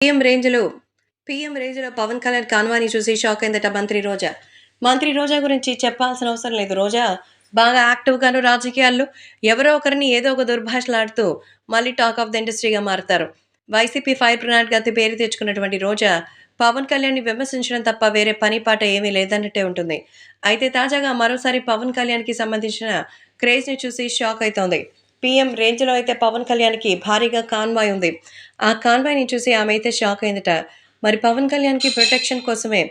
PM రేంజ్లో PM రేంజ్లో పవన్ కళ్యాణ్ కాన్వాని చూసి షాక్ అయిందట మంత్రి రోజా. మంత్రి రోజా గురించి చెప్పాల్సిన అవసరం లేదు రోజా. బాగా యాక్టివ్గాను రాజకీయాల్లో ఎవరో ఒకరిని ఏదో ఒక దుర్భాషలాడుతూ మళ్ళీ టాక్ ఆఫ్ ద ఇండస్ట్రీగా మారుతారు. వైసీపీ ఫైర్ బ్రాండ్ గతి పేరు తెచ్చుకున్నటువంటి రోజా పవన్ కళ్యాణ్ని విమర్శించడం తప్ప వేరే పని పాట ఏమీ లేదన్నట్టే ఉంటుంది. అయితే తాజాగా మరోసారి పవన్ కళ్యాణ్కి సంబంధించిన క్రేజ్ని చూసి షాక్ అవుతోంది పీఎం రేంజ్లో అయితే పవన్ కళ్యాణ్కి భారీగా కాన్వాయ్ ఉంది. ఆ కాన్వాయ్ని చూసి ఆమె అయితే షాక్ అయిందట. మరి పవన్ కళ్యాణ్కి ప్రొటెక్షన్ కోసమే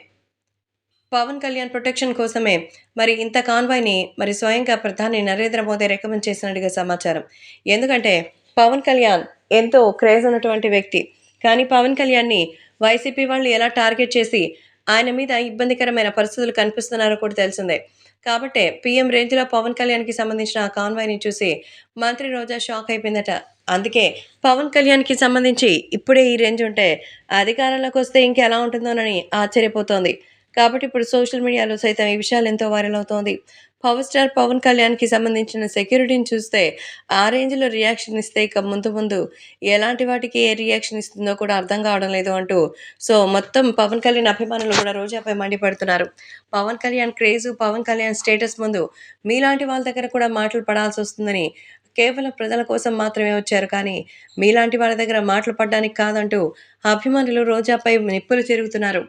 పవన్ కళ్యాణ్ ప్రొటెక్షన్ కోసమే మరి ఇంత కాన్వాయ్ని మరి స్వయంగా ప్రధాని నరేంద్ర మోదీ రికమెండ్ చేసినట్టుగా సమాచారం. ఎందుకంటే పవన్ కళ్యాణ్ ఎంతో క్రేజ్ ఉన్నటువంటి వ్యక్తి. కానీ పవన్ కళ్యాణ్ని వైసీపీ వాళ్ళు ఎలా టార్గెట్ చేసి ఆయన మీద ఇబ్బందికరమైన పరిస్థితులు కనిపిస్తున్నారో కూడా తెలిసిందే. కాబట్టే పీఎం రేంజ్లో పవన్ కళ్యాణ్కి సంబంధించిన ఆ కాన్వాయ్ని చూసి మంత్రి రోజా షాక్ అయిపోయిందట. అందుకే పవన్ కళ్యాణ్కి సంబంధించి ఇప్పుడే ఈ రేంజ్ ఉంటే అధికారంలోకి వస్తే ఇంకెలా ఉంటుందోనని ఆశ్చర్యపోతోంది. కాబట్టి ఇప్పుడు సోషల్ మీడియాలో సైతం ఈ విషయాలు ఎంతో వైరల్ అవుతోంది. పవర్ స్టార్ పవన్ కళ్యాణ్కి సంబంధించిన సెక్యూరిటీని చూస్తే ఆ రేంజ్లో రియాక్షన్ ఇస్తే ఇక ముందు ముందు ఎలాంటి వాటికి ఏ రియాక్షన్ ఇస్తుందో కూడా అర్థం కావడం లేదు అంటూ సో మొత్తం పవన్ కళ్యాణ్ అభిమానులు కూడా రోజాపై మండిపడుతున్నారు. పవన్ కళ్యాణ్ క్రేజు పవన్ కళ్యాణ్ స్టేటస్ ముందు మీలాంటి వాళ్ళ దగ్గర కూడా మాటలు పడాల్సి వస్తుందని కేవలం ప్రజల కోసం మాత్రమే వచ్చారు కానీ మీలాంటి వాళ్ళ దగ్గర మాటలు పడడానికి కాదంటూ అభిమానులు రోజాపై నిప్పులు తిరుగుతున్నారు.